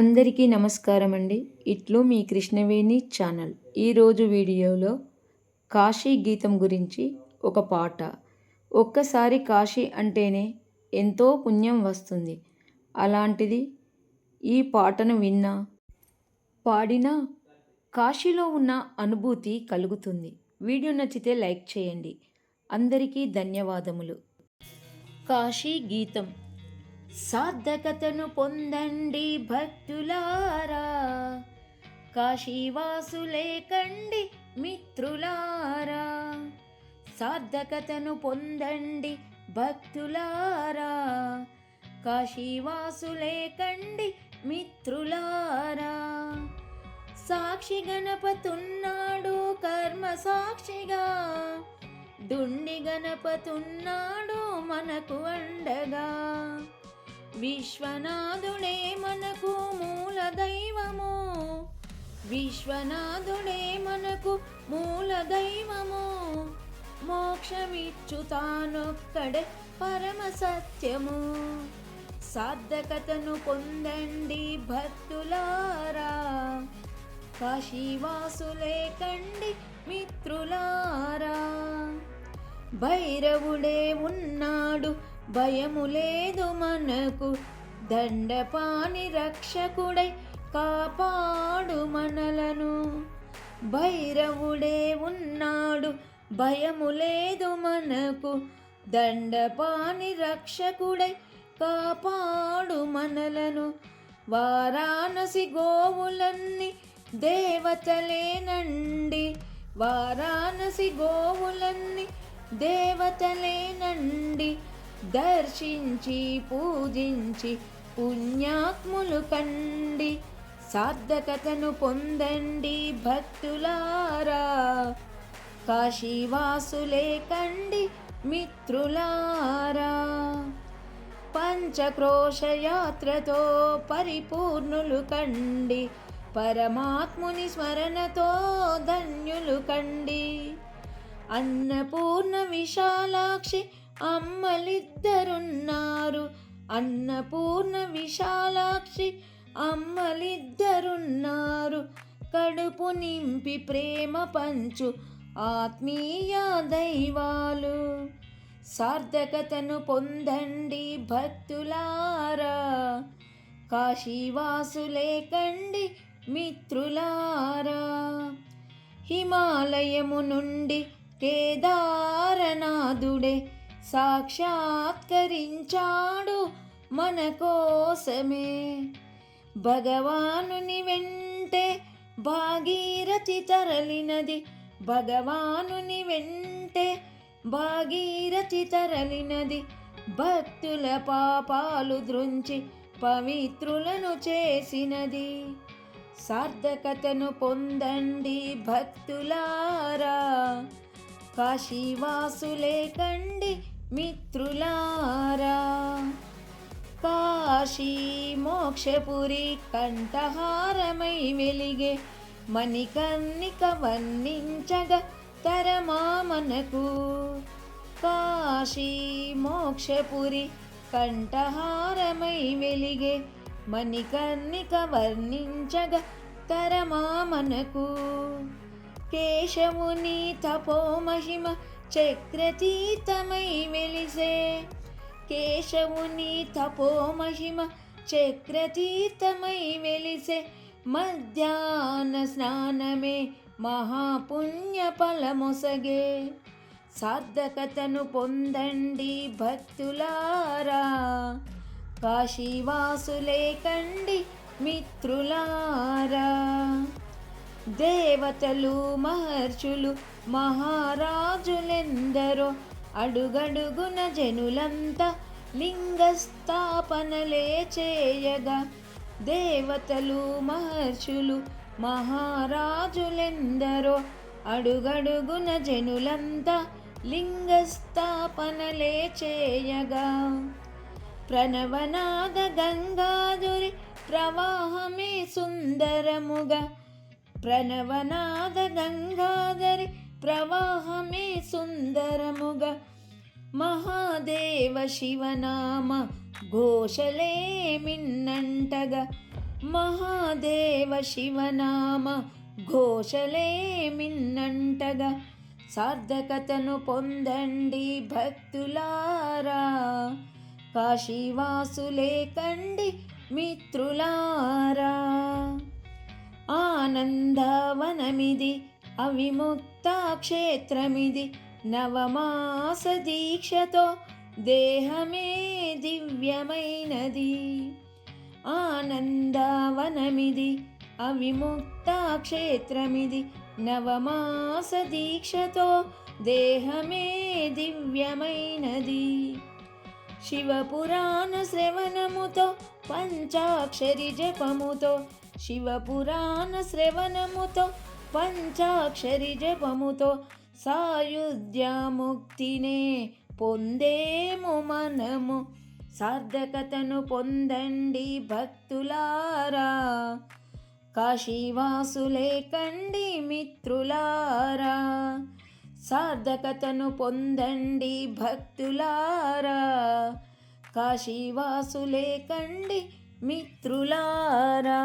అందరికీ నమస్కారం అండి. ఇట్లు మీ కృష్ణవేణి ఛానల్. ఈరోజు వీడియోలో కాశీ గీతం గురించి ఒక పాట. ఒక్కసారి కాశీ అంటేనే ఎంతో పుణ్యం వస్తుంది. అలాంటిది ఈ పాటను విన్నా పాడినా కాశీలో ఉన్న అనుభూతి కలుగుతుంది. వీడియో నచ్చితే లైక్ చేయండి. అందరికీ ధన్యవాదములు. కాశీ గీతం సార్థకతను పొందండి భక్తులారా. కాశీవాసులే కండి మిత్రులారా. సార్థకతను పొందండి భక్తులారా. కాశీవాసులే కండి మిత్రులారా. సాక్షి గణపతున్నాడు కర్మ సాక్షిగా. దుండి గణపతున్నాడు మనకు అండగా. విశ్వనాథుడే మనకు మూల దైవము విశ్వనాథుడే మనకు మూల దైవము మోక్షమిచ్చు తానొక్కడే పరమ సత్యము. సార్థకతను పొందండి భక్తులారా. కాశీవాసులే కండి మిత్రులారా. భైరవుడే ఉన్నాడు భయము లేదు మనకు దండపాని రక్షకుడై కాపాడు మనలను. భైరవుడే ఉన్నాడు భయము లేదు మనకు దండపాని రక్షకుడై కాపాడు మనలను. వారాణసి గోవులన్నీ దేవతలేనండి వారాణసి గోవులన్నీ దేవతలేనండి దర్శించి పూజించి పుణ్యాత్ములు కండి సార్థకతను పొందండి భక్తులారా. కాశీవాసులే కండి మిత్రులారా. పంచక్రోశయాత్రతో పరిపూర్ణులు కండి పరమాత్ముని స్మరణతో ధన్యులు కండి. అన్నపూర్ణ విశాలాక్షి అమ్మలిద్దరున్నారు. అన్నపూర్ణ విశాలాక్షి అమ్మలిద్దరున్నారు. కడుపు నింపి ప్రేమ పంచు ఆత్మీయ దైవాలు. సార్థకతను పొందండి భక్తులారా. కాశీవాసులే కండి మిత్రులారా. హిమాలయము నుండి కేదారనాథుడే సాక్షాత్కరించాడు మన కోసమే. భగవానుని వెంటే భాగీరథి తరలినది. భగవానుని వెంటే భాగీరథి తరలినది. భక్తుల పాపాలు దృంచి పవిత్రులను చేసినది. సార్థకతను పొందండి భక్తులారా. కాశీవాసులే కండి మిత్రులారా కాశీ మోక్షపురి కంఠహారమై వెలిగే మణికన్నిక వర్ణించగ తరమా మనకు. కాశీ మోక్షపురి కంఠహారమై వెలిగే మణికన్నిక వర్ణించగ తరమా మనకు. కేశవుని తపో మహిమ చక్రతీతమై వెలిసే కేశవుని తపో మహిమ చక్రతీతమై వెలిసే మధ్యాహ్న స్నానమే మహాపుణ్య ఫలమొసగే. సార్థకతను పొందండి భక్తులారా. కాశీవాసులే కండి మిత్రులారా. దేవతలు మహర్షులు మహారాజులెందరో అడుగడుగున జనులంతా లింగస్థాపనలే చేయగా దేవతలు మహర్షులు మహారాజులెందరో అడుగడుగున జనులంతా లింగస్థాపనలే చేయగా. ప్రణవనాద గంగాధురి ప్రవాహమే సుందరముగా ప్రణవనాద గంగాధరి ప్రవాహమే సుందరముగా. మహాదేవ శివనామ ఘోషలే మిన్నంటగా. మహాదేవ శివనామ ఘోషలే మిన్నంటగా. సార్థకతను పొందండి భక్తులారా. కాశీవాసులే కండి మిత్రులారా. ఆనందవనమిది అవిముక్త క్షేత్రమిది నవమాస దీక్షతో దేహమే దివ్యమైనది. ఆనందవనమిది అవిముక్త క్షేత్రమిది నవమాస దీక్షతో దేహమే దివ్యమైనది. శివపురాణ శ్రవణముతో పంచాక్షరి జపముతో శివపురాణ శ్రవణముతో పంచాక్షరి జపముతో సాయుధ్యముక్తినే పొందేము మనము. సార్థకతను పొందండి భక్తులారా. కాశీవాసులే కండి మిత్రులారా. సార్థకతను పొందండి భక్తులారా. కాశీవాసులే కండి మిత్రులారా.